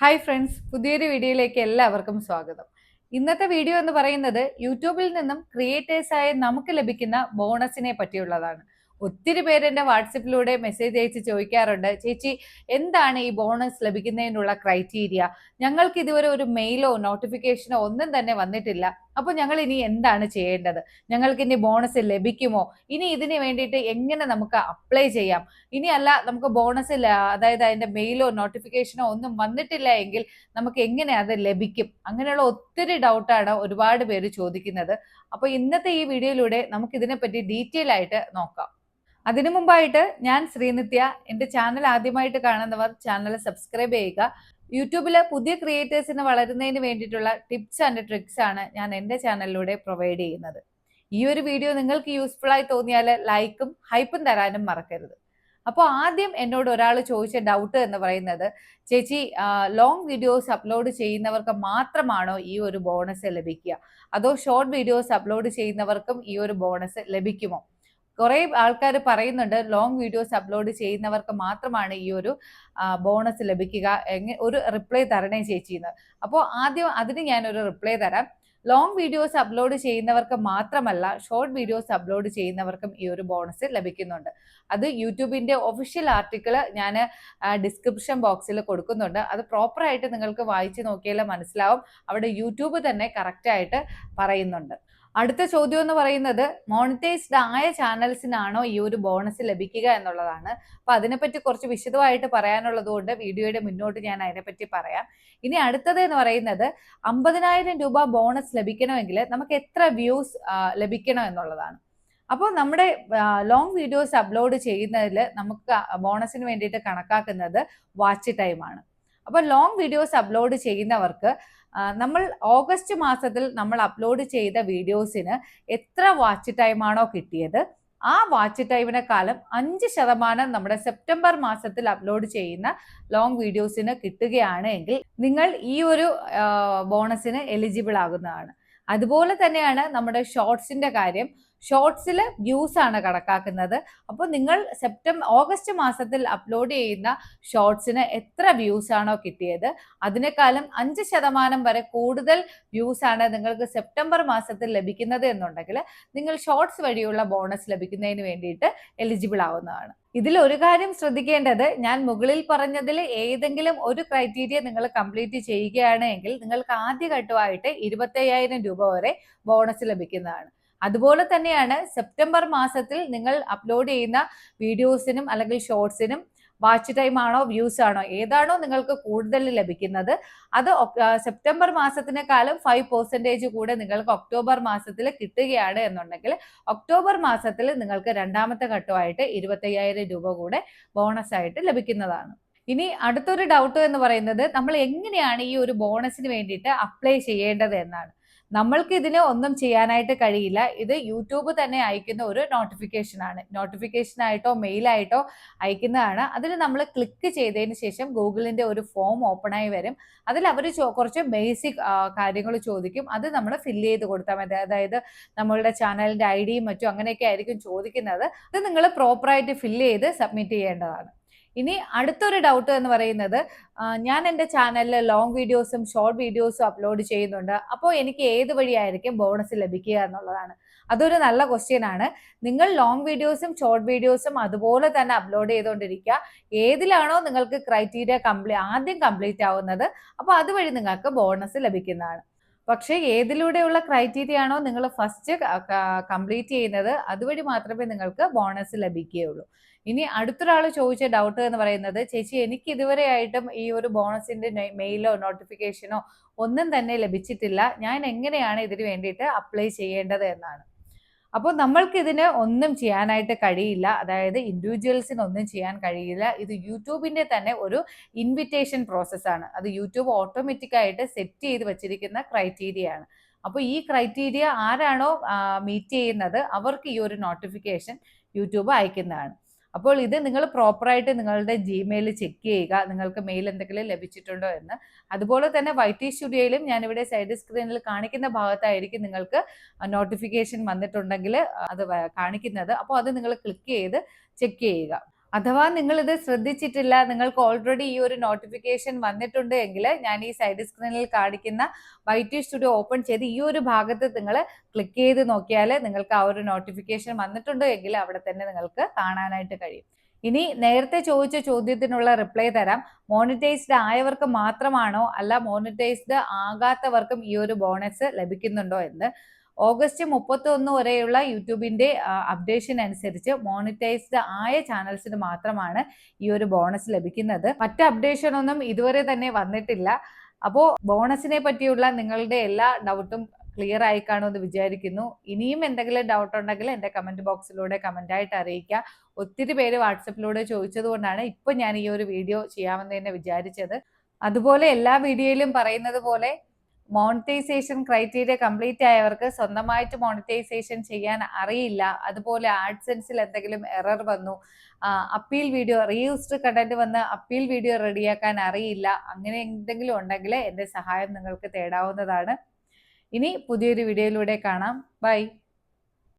Hi friends പുതിയൊരു വീഡിയോയിലേക്ക് എല്ലാവർക്കും സ്വാഗതം. ഇന്നത്തെ വീഡിയോ എന്ന് പറയുന്നത് യൂട്യൂബിൽ നിന്നും ക്രിയേറ്റേഴ്സായ നമുക്ക് ലഭിക്കുന്ന ബോണസിനെ പറ്റിയുള്ളതാണ്. ഒത്തിരി പേര് എന്റെ വാട്സപ്പിലൂടെ മെസ്സേജ് അയച്ച് ചോദിക്കാറുണ്ട് ചേച്ചി എന്താണ് ഈ ബോണസ് ലഭിക്കുന്നതിനുള്ള ക്രൈറ്റീരിയ ഞങ്ങൾക്ക് ഇതുവരെ ഒരു മെയിലോ നോട്ടിഫിക്കേഷനോ ഒന്നും തന്നെ വന്നിട്ടില്ല. അപ്പോൾ ഞങ്ങൾ ഇനി എന്താണ് ചെയ്യേണ്ടത്? ഞങ്ങൾക്ക് ഇനി ബോണസ് ലഭിക്കുമോ? ഇനി ഇതിന് വേണ്ടിയിട്ട് എങ്ങനെ നമുക്ക് അപ്ലൈ ചെയ്യാം? ഇനി അല്ല നമുക്ക് ബോണസ് അതായത് അതിന്റെ മെയിലോ നോട്ടിഫിക്കേഷനോ ഒന്നും വന്നിട്ടില്ല എങ്കിൽ നമുക്ക് എങ്ങനെ അത് ലഭിക്കും? അങ്ങനെയുള്ള ഒത്തിരി ഡൗട്ടാണ് ഒരുപാട് പേര് ചോദിക്കുന്നത്. അപ്പോൾ ഇന്നത്തെ ഈ വീഡിയോയിലൂടെ നമുക്ക് ഇതിനെപ്പറ്റി ഡീറ്റെയിൽ ആയിട്ട് നോക്കാം. അതിനു മുമ്പായിട്ട് ഞാൻ ശ്രീനിത്യ. എന്റെ ചാനൽ ആദ്യമായിട്ട് കാണുന്നവർ ചാനൽ സബ്സ്ക്രൈബ് ചെയ്യുക. യൂട്യൂബിൽ പുതിയ ക്രിയേറ്റേഴ്സിന് വളരുന്നതിന് വേണ്ടിയിട്ടുള്ള ടിപ്സ് ആൻഡ് ട്രിക്സ് ആണ് ഞാൻ എന്റെ ചാനലിലൂടെ പ്രൊവൈഡ് ചെയ്യുന്നത്. ഈ ഒരു വീഡിയോ നിങ്ങൾക്ക് യൂസ്ഫുൾ ആയി തോന്നിയാൽ ലൈക്കും ഹൈപ്പും തരാനും മറക്കരുത്. അപ്പോൾ ആദ്യം എന്നോട് ഒരാൾ ചോദിച്ച ഡൗട്ട് എന്ന് പറയുന്നത് ചേച്ചി ലോങ് വീഡിയോസ് അപ്ലോഡ് ചെയ്യുന്നവർക്ക് മാത്രമാണോ ഈ ഒരു ബോണസ് ലഭിക്കുക? അതോ ഷോർട്ട് വീഡിയോസ് അപ്ലോഡ് ചെയ്യുന്നവർക്കും ഈ ഒരു ബോണസ് ലഭിക്കുമോ? കുറെ ആൾക്കാർ പറയുന്നുണ്ട് ലോങ് വീഡിയോസ് അപ്ലോഡ് ചെയ്യുന്നവർക്ക് മാത്രമാണ് ഈ ഒരു ബോണസ് ലഭിക്കുക. ഒരു റിപ്ലൈ തരണേ ചേച്ചിന്ന് അപ്പോൾ ആദ്യം അതിന് ഞാനൊരു റിപ്ലൈ തരാം. ലോങ് വീഡിയോസ് അപ്ലോഡ് ചെയ്യുന്നവർക്ക് മാത്രമല്ല ഷോർട്ട് വീഡിയോസ് അപ്ലോഡ് ചെയ്യുന്നവർക്കും ഈ ഒരു ബോണസ് ലഭിക്കുന്നുണ്ട്. അത് യൂട്യൂബിന്റെ ഒഫീഷ്യൽ ആർട്ടിക്കിൾ ഞാൻ ഡിസ്ക്രിപ്ഷൻ ബോക്സിൽ കൊടുക്കുന്നുണ്ട്. അത് പ്രോപ്പറായിട്ട് നിങ്ങൾക്ക് വായിച്ച് നോക്കിയാൽ മനസ്സിലാവും. അവിടെ യൂട്യൂബ് തന്നെ കറക്റ്റായിട്ട് പറയുന്നുണ്ട്. അടുത്ത ചോദ്യം എന്ന് പറയുന്നത് മോണിറ്റൈസ്ഡ് ആയ ചാനൽസിനാണോ ഈ ഒരു ബോണസ് ലഭിക്കുക എന്നുള്ളതാണ്. അപ്പൊ അതിനെപ്പറ്റി കുറച്ച് വിശദമായിട്ട് പറയാനുള്ളത് കൊണ്ട് വീഡിയോയുടെ മുന്നോട്ട് ഞാൻ അതിനെപ്പറ്റി പറയാം. ഇനി അടുത്തത് എന്ന് പറയുന്നത് അമ്പതിനായിരം രൂപ ബോണസ് ലഭിക്കണമെങ്കിൽ നമുക്ക് എത്ര വ്യൂസ് ലഭിക്കണം എന്നുള്ളതാണ്. അപ്പോൾ നമ്മുടെ ലോങ് വീഡിയോസ് അപ്ലോഡ് ചെയ്യുന്നതിൽ നമുക്ക് ബോണസിന് വേണ്ടിയിട്ട് കണക്കാക്കുന്നത് വാച്ച് ടൈമാണ് അപ്പോൾ ലോങ് വീഡിയോസ് അപ്ലോഡ് ചെയ്യുന്നവർക്ക് നമ്മൾ ഓഗസ്റ്റ് മാസത്തിൽ നമ്മൾ അപ്ലോഡ് ചെയ്ത വീഡിയോസിന് എത്ര വാച്ച് ടൈമാണോ കിട്ടിയത്? ആ വാച്ച് ടൈമിനെക്കാളും അഞ്ച് ശതമാനം നമ്മുടെ സെപ്റ്റംബർ മാസത്തിൽ അപ്ലോഡ് ചെയ്യുന്ന ലോങ് വീഡിയോസിന് കിട്ടുകയാണ് എങ്കിൽ നിങ്ങൾ ഈ ഒരു ബോണസിന് എലിജിബിൾ ആകുന്നതാണ്. അതുപോലെ തന്നെയാണ് നമ്മുടെ ഷോർട്സിന്റെ കാര്യം. ഷോർട്സിൽ വ്യൂസ് ആണ് കണക്കാക്കുന്നത്. അപ്പോൾ നിങ്ങൾ സെപ്റ്റംബർ ഓഗസ്റ്റ് മാസത്തിൽ അപ്ലോഡ് ചെയ്യുന്ന ഷോർട്സിന് എത്ര വ്യൂസ് ആണോ കിട്ടിയത്? അതിനേക്കാളും അഞ്ച് ശതമാനം വരെ കൂടുതൽ വ്യൂസ് ആണ് നിങ്ങൾക്ക് സെപ്റ്റംബർ മാസത്തിൽ ലഭിക്കുന്നത് എന്നുണ്ടെങ്കിൽ നിങ്ങൾ ഷോർട്സ് വഴിയുള്ള ബോണസ് ലഭിക്കുന്നതിന് വേണ്ടിയിട്ട് എലിജിബിൾ ആവുന്നതാണ്. ഇതിൽ ഒരു കാര്യം ശ്രദ്ധിക്കേണ്ടത് ഞാൻ മുകളിൽ പറഞ്ഞതിൽ ഏതെങ്കിലും ഒരു ക്രൈറ്റീരിയ നിങ്ങൾ കംപ്ലീറ്റ് ചെയ്യുകയാണ് എങ്കിൽ നിങ്ങൾക്ക് ആദ്യഘട്ടമായിട്ട് ഇരുപത്തയ്യായിരം രൂപ വരെ ബോണസ് ലഭിക്കുന്നതാണ്. അതുപോലെ തന്നെയാണ് സെപ്റ്റംബർ മാസത്തിൽ നിങ്ങൾ അപ്ലോഡ് ചെയ്യുന്ന വീഡിയോസിനും അല്ലെങ്കിൽ ഷോർട്സിനും വാച്ച് ടൈം ആണോ വ്യൂസ് ആണോ ഏതാണോ നിങ്ങൾക്ക് കൂടുതൽ ലഭിക്കുന്നത്. അത് സെപ്റ്റംബർ മാസത്തിനേക്കാളും ഫൈവ് പെർസെന്റേജ് കൂടെ നിങ്ങൾക്ക് ഒക്ടോബർ മാസത്തിൽ കിട്ടുകയാണ് എന്നുണ്ടെങ്കിൽ ഒക്ടോബർ മാസത്തിൽ നിങ്ങൾക്ക് രണ്ടാമത്തെ ഘട്ടമായിട്ട് ഇരുപത്തയ്യായിരം രൂപ കൂടെ ബോണസ് ആയിട്ട് ലഭിക്കുന്നതാണ്. ഇനി അടുത്തൊരു ഡൗട്ട് എന്ന് പറയുന്നത് നമ്മൾ എങ്ങനെയാണ് ഈ ഒരു ബോണസിന് വേണ്ടിയിട്ട് അപ്ലൈ ചെയ്യേണ്ടത് എന്നാണ്. നമ്മൾക്ക് ഇതിന് ഒന്നും ചെയ്യാനായിട്ട് കഴിയില്ല. ഇത് യൂട്യൂബ് തന്നെ അയക്കുന്ന ഒരു നോട്ടിഫിക്കേഷൻ ആണ്. നോട്ടിഫിക്കേഷൻ ആയിട്ടോ മെയിലായിട്ടോ അയക്കുന്നതാണ്. അതിൽ നമ്മൾ ക്ലിക്ക് ചെയ്തതിന് ശേഷം ഗൂഗിളിന്റെ ഒരു ഫോം ഓപ്പൺ ആയി വരും. അതിൽ അവർ കുറച്ച് ബേസിക് കാര്യങ്ങൾ ചോദിക്കും. അത് നമ്മൾ ഫില്ല് ചെയ്ത് കൊടുത്താൽ മതി. അതായത് നമ്മളുടെ ചാനലിന്റെ ഐ ഡിയും മറ്റും അങ്ങനെയൊക്കെ ആയിരിക്കും ചോദിക്കുന്നത്. അത് നിങ്ങൾ പ്രോപ്പറായിട്ട് ഫില്ല് ചെയ്ത് സബ്മിറ്റ് ചെയ്യേണ്ടതാണ്. ഇനി അടുത്തൊരു ഡൗട്ട് എന്ന് പറയുന്നത് ഞാൻ എന്റെ ചാനലിൽ ലോങ് വീഡിയോസും ഷോർട്ട് വീഡിയോസും അപ്ലോഡ് ചെയ്യുന്നുണ്ട്. അപ്പോൾ എനിക്ക് ഏത് വഴിയായിരിക്കും ബോണസ് ലഭിക്കുക എന്നുള്ളതാണ്. അതൊരു നല്ല ക്വസ്റ്റ്യൻ ആണ്. നിങ്ങൾ ലോങ് വീഡിയോസും ഷോർട്ട് വീഡിയോസും അതുപോലെ തന്നെ അപ്ലോഡ് ചെയ്തുകൊണ്ടിരിക്കുക. ഏതിലാണോ നിങ്ങൾക്ക് ക്രൈറ്റീരിയ കംപ്ലീ ആദ്യം കംപ്ലീറ്റ് ആവുന്നത്. അപ്പോൾ അതുവഴി നിങ്ങൾക്ക് ബോണസ് ലഭിക്കുന്നതാണ്. പക്ഷേ ഏതിലൂടെയുള്ള ക്രൈറ്റീരിയ ആണോ നിങ്ങൾ ഫസ്റ്റ് കംപ്ലീറ്റ് ചെയ്യുന്നത് അതുവഴി മാത്രമേ നിങ്ങൾക്ക് ബോണസ് ലഭിക്കുകയുള്ളൂ. ഇനി അടുത്തൊരാൾ ചോദിച്ച ഡൗട്ട് എന്ന് പറയുന്നത് ചേച്ചി എനിക്ക് ഇതുവരെ ആയിട്ടും ഈ ഒരു ബോണസിന്റെ മെയിലോ നോട്ടിഫിക്കേഷനോ ഒന്നും തന്നെ ലഭിച്ചിട്ടില്ല. ഞാൻ എങ്ങനെയാണ് ഇതിന് വേണ്ടിയിട്ട് അപ്ലൈ ചെയ്യേണ്ടത് എന്നാണ്. അപ്പോൾ നമ്മൾക്ക് ഇതിന് ഒന്നും ചെയ്യാനായിട്ട് കഴിയില്ല. അതായത് ഇൻഡിവിജ്വൽസിന് ഒന്നും ചെയ്യാൻ കഴിയില്ല. ഇത് യൂട്യൂബിന്റെ തന്നെ ഒരു ഇൻവിറ്റേഷൻ പ്രോസസ്സാണ് അത് യൂട്യൂബ് ഓട്ടോമാറ്റിക് ആയിട്ട് സെറ്റ് ചെയ്ത് വെച്ചിരിക്കുന്ന ക്രൈറ്റീരിയ ആണ്. അപ്പോൾ ഈ ക്രൈറ്റീരിയ ആരാണോ മീറ്റ് ചെയ്യുന്നത് അവർക്ക് ഈ ഒരു നോട്ടിഫിക്കേഷൻ യൂട്യൂബ് അയക്കുന്നതാണ്. അപ്പോൾ ഇത് നിങ്ങൾ പ്രോപ്പറായിട്ട് നിങ്ങളുടെ ജിമെയിൽ ചെക്ക് ചെയ്യുക. നിങ്ങൾക്ക് മെയിൽ എന്തെങ്കിലും ലഭിച്ചിട്ടുണ്ടോ എന്ന്. അതുപോലെ തന്നെ വൈറ്റി സ്റ്റുഡിയോയിലും ഞാനിവിടെ സൈഡ് സ്ക്രീനിൽ കാണിക്കുന്ന ഭാഗത്തായിരിക്കും നിങ്ങൾക്ക് നോട്ടിഫിക്കേഷൻ വന്നിട്ടുണ്ടെങ്കിൽ അത് കാണിക്കുന്നത്. അപ്പോൾ അത് നിങ്ങൾ ക്ലിക്ക് ചെയ്ത് ചെക്ക് ചെയ്യുക. അഥവാ നിങ്ങൾ ഇത് ശ്രദ്ധിച്ചിട്ടില്ല നിങ്ങൾക്ക് ഓൾറെഡി ഈ ഒരു നോട്ടിഫിക്കേഷൻ വന്നിട്ടുണ്ട് എങ്കിൽ ഞാൻ ഈ സൈഡ് സ്ക്രീനിൽ കാണിക്കുന്ന വൈറ്റ് സ്റ്റുഡിയോ ഓപ്പൺ ചെയ്ത് ഈ ഒരു ഭാഗത്ത് നിങ്ങൾ ക്ലിക്ക് ചെയ്ത് നോക്കിയാൽ നിങ്ങൾക്ക് ആ ഒരു നോട്ടിഫിക്കേഷൻ വന്നിട്ടുണ്ട് എങ്കിൽ അവിടെ തന്നെ നിങ്ങൾക്ക് കാണാനായിട്ട് കഴിയും. ഇനി നേരത്തെ ചോദിച്ച ചോദ്യത്തിനുള്ള റിപ്ലൈ തരാം. മോണിറ്റൈസ്ഡ് ആയവർക്ക് മാത്രമാണോ അല്ല മോണിറ്റൈസ്ഡ് ആകാത്തവർക്കും ഈ ഒരു ബോണസ് ലഭിക്കുന്നുണ്ടോ എന്ന്. ഓഗസ്റ്റ് മുപ്പത്തി ഒന്ന് വരെയുള്ള യൂട്യൂബിന്റെ അപ്ഡേഷൻ അനുസരിച്ച് മോണിറ്റൈസ്ഡ് ആയ ചാനൽസിന് മാത്രമാണ് ഈ ഒരു ബോണസ് ലഭിക്കുന്നത്. മറ്റ് അപ്ഡേഷൻ ഒന്നും ഇതുവരെ തന്നെ വന്നിട്ടില്ല. അപ്പോ ബോണസിനെ പറ്റിയുള്ള നിങ്ങളുടെ എല്ലാ ഡൗട്ടും ക്ലിയർ ആയി കാണുമെന്ന് വിചാരിക്കുന്നു. ഇനിയും എന്തെങ്കിലും ഡൗട്ട് ഉണ്ടെങ്കിൽ എന്റെ കമന്റ് ബോക്സിലൂടെ കമന്റ് ആയിട്ട് അറിയിക്കുക. ഒത്തിരി പേര് വാട്സപ്പിലൂടെ ചോദിച്ചതുകൊണ്ടാണ് കൊണ്ടാണ് ഇപ്പം ഞാൻ ഈ ഒരു വീഡിയോ ചെയ്യാമെന്ന് തന്നെ വിചാരിച്ചത്. അതുപോലെ എല്ലാ വീഡിയോയിലും പറയുന്നത് പോലെ മോണിറ്റൈസേഷൻ ക്രൈറ്റീരിയ കംപ്ലീറ്റ് ആയവർക്ക് സ്വന്തമായിട്ട് മോണിറ്റൈസേഷൻ ചെയ്യാൻ അറിയില്ല. അതുപോലെ ആഡ്സെൻസിൽ എന്തെങ്കിലും എറർ വന്നു അപ്പീൽ വീഡിയോ റീയൂസ്ഡ് കണ്ടന്റ് വന്ന് അപ്പീൽ വീഡിയോ റെഡിയാക്കാൻ അറിയില്ല. അങ്ങനെ എന്തെങ്കിലും ഉണ്ടെങ്കിൽ എന്റെ സഹായം നിങ്ങൾക്ക് തേടാവുന്നതാണ്. ഇനി പുതിയൊരു വീഡിയോയിലൂടെ കാണാം. ബൈ